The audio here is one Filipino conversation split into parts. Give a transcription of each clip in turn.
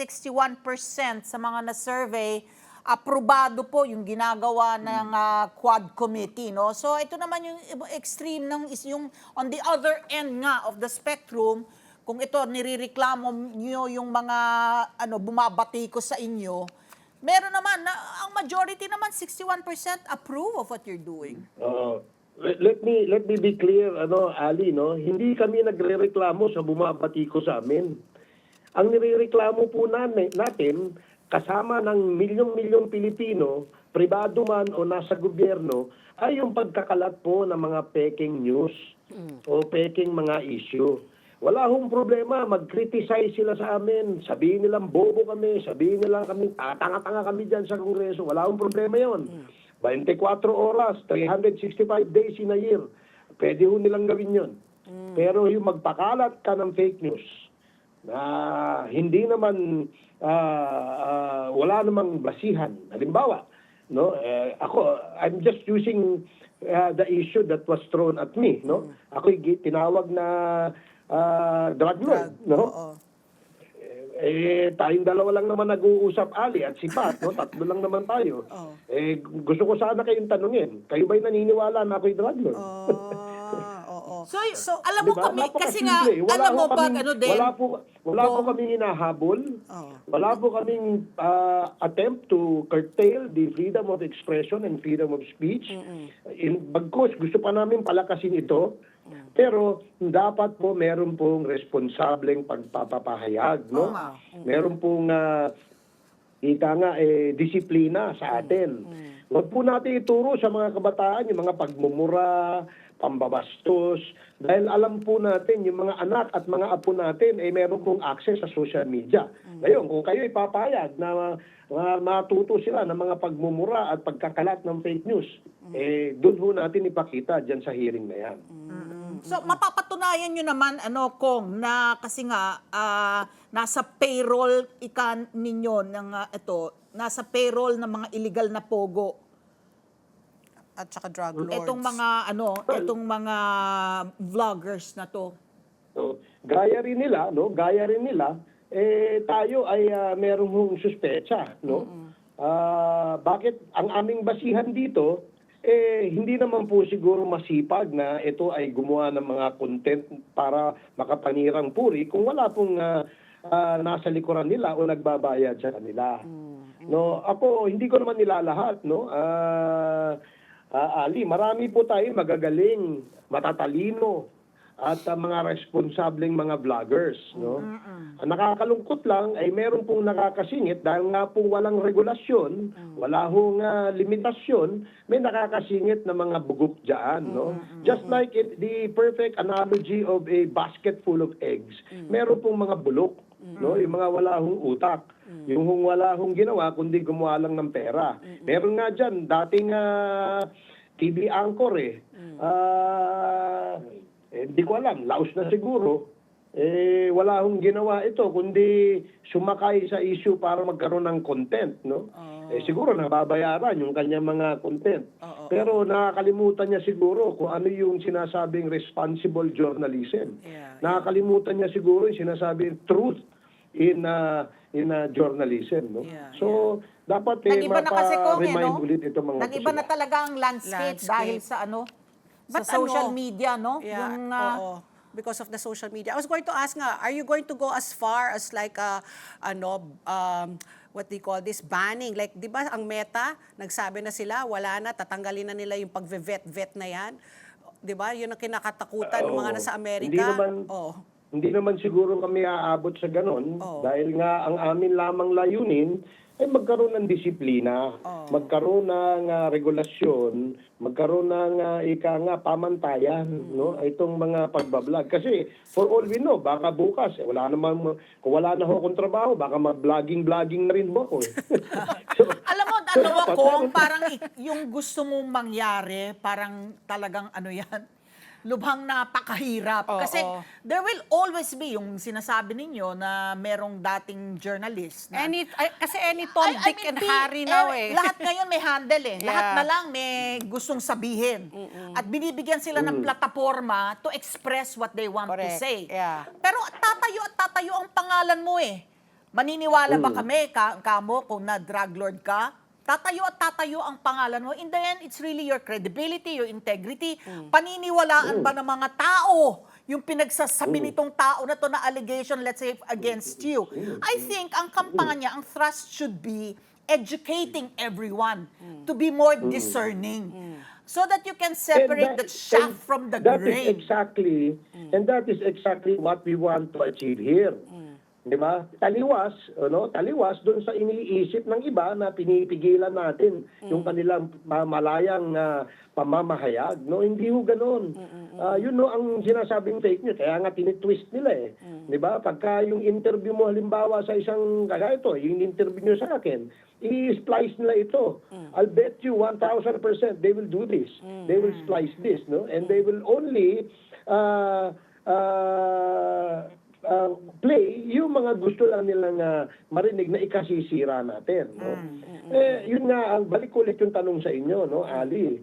61% sa mga na-survey, aprobado po yung ginagawa ng ah, Quad Committee. No? So ito naman yung extreme ng is yung on the other end nga of the spectrum, kung ito nirereklamo nyo yung mga ano bumabati ko sa inyo, meron naman na ang majority naman 61% approve of what you're doing. Let, let me let me be clear ano Ali no hindi kami nagrereklamo sa bumabati ko sa amin ang nirereklamo po namin, natin kasama ng milyong-milyong Pilipino pribado man o nasa gobyerno ay yung pagkakalat po ng mga peking news o peking mga issue wala hong problema, mag-criticize sila sa amin. Sabihin nilang bobo kami, sabihin nila kami, tanga-tanga kami dyan sa Kongreso. Wala hong problema yon. 24 oras, 365 days in a year. Pwede ho nilang gawin yon. Pero yung magpakalat ka ng fake news, na hindi naman, ah, ah, wala namang basihan. Halimbawa, no eh, ako I'm just using uh, the issue that was thrown at me no ako tinawag na ah, drug lord no Oo. eh, tayong dalawa lang naman nag-uusap, Ali at si Pat, no? Tatlo lang naman tayo. Oo. Eh, gusto ko sana kayong tanungin. Kayo ba'y naniniwala na ako'y drug lord? Oo. So, so alam mo Di ba? kami, kasi nga. Wala alam po mo kaming- ano din, Wala po, wala po kaming hinahabol. Oo. Wala po kaming ah, attempt to curtail the freedom of expression and freedom of speech. In, bagkus, gusto pa namin palakasin ito. Pero dapat po meron pong responsableng pagpapahayag, no? Oo nga. Meron pong ah, ika nga eh disiplina sa atin. Huwag po natin ituro sa mga kabataan yung mga pagmumura, pambabastos, dahil alam po natin yung mga anak at mga apo natin ay meron pong access sa social media. Ngayon, kung kayo ipapayag na uh, matuto sila ng mga pagmumura at pagkakalat ng fake news, eh doon ho natin ipakita dyan sa hearing na yan. So mapapatunayan nyo naman ano kong na kasi nga ah, nasa payroll ikan ninyo ng ah, ito, nasa payroll ng mga illegal na pogo. At saka drug lords. Itong mga ano, itong mga vloggers na to. So, gaya rin nila, no? Gaya rin nila, eh tayo ay uh, merong suspecha, no? Ah, bakit ang aming basihan dito eh hindi naman po siguro masipag na ito ay gumawa ng mga content para makapanirang puri kung wala pong ah, ah, nasa likuran nila o nagbabayad sa kanila. No, ako hindi ko naman nilalahat, no? Ah, ah, Ali, marami po tayo magagaling, matatalino at ah, mga responsableng mga vloggers, no? Ang nakakalungkot lang ay meron pong nakakasingit dahil nga po walang regulasyon, wala hong ah, limitasyon, may nakakasingit na mga bugok diyan, no? Just like it, the perfect analogy of a basket full of eggs, meron pong mga bulok, no? Yung mga wala hong utak. Yung hong wala hong ginawa kundi gumawa lang ng pera. Meron nga diyan dating ah, TV anchor eh. Ah, eh, di ko alam, laos na siguro. Eh, wala hong ginawa ito, kundi sumakay sa issue para magkaroon ng content, no? Eh, siguro nababayaran yung kanyang mga content. Pero nakakalimutan niya siguro kung ano yung sinasabing responsible journalism. Yeah, Nakakalimutan niya siguro yung sinasabing truth in uh, in uh, journalism, no? Yeah, so, dapat eh, Nag-iba na kasi kung eh, no? ulit itong mga Nag-iba na talaga ang landscape, Landscape. dahil sa ano, But sa social ano, media, no? Yeah, Yung, ah, oo. Because of the social media. I was going to ask nga, are you going to go as far as like, uh, ano, um, what they call this, banning? Like, di ba ang meta, nagsabi na sila, wala na, tatanggalin na nila yung pag-vet-vet na yan. Di ba? Yun ang kinakatakutan ng mga nasa Amerika. Hindi naman, Oo. hindi naman siguro kami aabot sa ganon Oo. dahil nga ang amin lamang layunin ay magkaroon ng disiplina, Oo. magkaroon ng ah, regulasyon, magkaroon ng ah, ika nga pamantayan, no? Itong mga pagbablog kasi for all we know, baka bukas eh, wala naman kung wala na ho akong trabaho, baka mag-vlogging-vlogging na rin mo ako. eh. so, Alam mo, ano dapat ako, parang yung gusto mong mangyari, parang talagang ano yan, lubhang napakahirap. Oo. Kasi there will always be yung sinasabi ninyo na merong dating journalist. Na, Any, ay, kasi any Tom, I- I Dick, mean, and Harry now eh. Lahat ngayon may handle eh. Lahat Yeah. na lang may gustong sabihin. At binibigyan sila ng plataforma to express what they want to Correct. say. Yeah. Pero tatayo at tatayo ang pangalan mo eh. Maniniwala Mm. ba kami, ka, kamo, kung na drug lord ka? Tatayo at tatayo ang pangalan mo. In the end, it's really your credibility, your integrity. Mm. Paniniwalaan ba ng mga tao yung pinagsasabi nitong tao na to na allegation, let's say, against you? I think ang kampanya niya, ang thrust should be educating everyone to be more discerning. So that you can separate the that- chaff and from the that is grain. exactly, and that is exactly what we want to achieve here. Di ba? Taliwas, ano, taliwas doon sa iniisip ng iba na pinipigilan natin yung kanilang ma- malayang ah, pamamahayag. No, hindi ho ganoon. Ah, yun no ang sinasabing fake news. Kaya nga tinitwist nila eh. Di ba? Pagka yung interview mo halimbawa sa isang kaya ito, yung interview nyo sa akin, i-splice nila ito. I'll bet you 1,000% they will do this. They will splice this, no? And they will only uh, uh, uh, play yung mga gusto lang nilang uh, marinig na ikasisira natin. No? Eh, yun nga, ang balik ulit yung tanong sa inyo, no, Ali.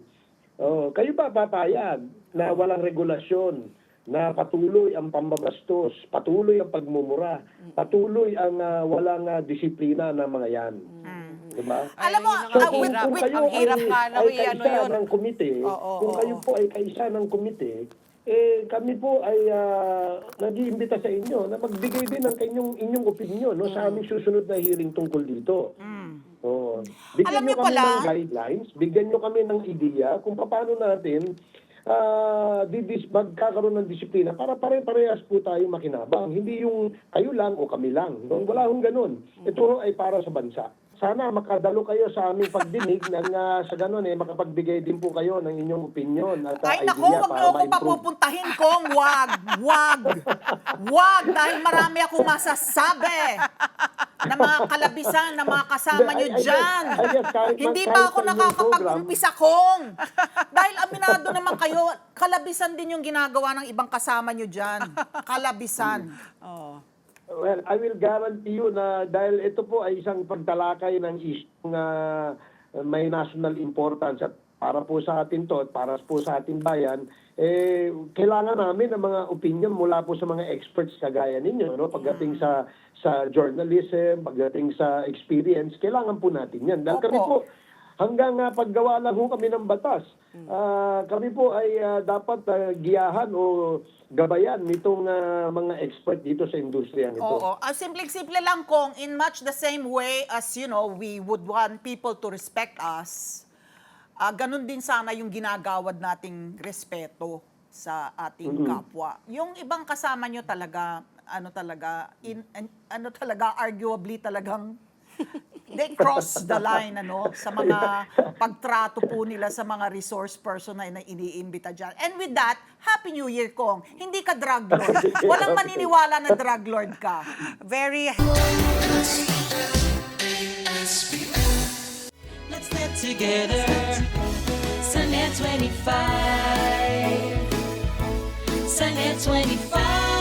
Oh, kayo ba papayag na walang regulasyon, na patuloy ang pambabastos, patuloy ang pagmumura, patuloy ang ah, walang ah, disiplina ng mga yan. Diba? Ay, Alam mo, ang ah, hirap. wait, wait, ang hirap nga na ay i- ano kaisa yun. ng komite, Oo, kung oo, kayo po ay kaisa ng komite, eh kami po ay uh, nag-iimbita sa inyo na magbigay din ng inyong inyong opinion no Mm. sa aming susunod na hearing tungkol dito. Oo. Bigyan Alam nyo niyo kami pala- ng guidelines, bigyan nyo kami ng ideya kung paano natin ah didis magkakaroon ng disiplina para pare-parehas po tayo makinabang. Hindi yung kayo lang o kami lang. No? Wala hong ganun. Ito ay para sa bansa. Sana makadalo kayo sa aming pagdinig nang ah, sa ganun eh makapagbigay din po kayo ng inyong opinion at ah, Ay, naku, idea wag para ako ma-improve. papupuntahin kong wag, wag, wag, dahil marami akong masasabi na mga kalabisan, na mga kasama nyo I- I guess- dyan. I guess kahit- Hindi kahit pa ako sa inyong nakakapag-umpisa kong. Dahil aminado naman kayo, kalabisan din yung ginagawa ng ibang kasama nyo dyan. Kalabisan. Oo. Well, I will guarantee you na dahil ito po ay isang pagtalakay ng isyong uh, may national importance at para po sa atin to at para po sa ating bayan, eh, kailangan namin ng mga opinion mula po sa mga experts kagaya ninyo. No? Pagdating sa sa journalism, pagdating sa experience, kailangan po natin yan. Dahil kami Opo. po, hanggang uh, paggawa lang ho kami ng batas, ah, kami po ay ah, dapat ah, giyahan o gabayan nitong ah, mga expert dito sa industriya nito. Oo. Uh, simple-simple lang kung in much the same way as, you know, we would want people to respect us, ah ganun din sana yung ginagawad nating respeto sa ating kapwa. Yung ibang kasama nyo talaga, ano talaga, in, an- ano talaga, arguably talagang they cross the line ano sa mga pagtrato po nila sa mga resource person na, na iniimbita dyan. And with that, Happy New Year kong. Hindi ka drug lord. Walang maniniwala na drug lord ka. Very Let's get together. Sunday 25. Sunday 25.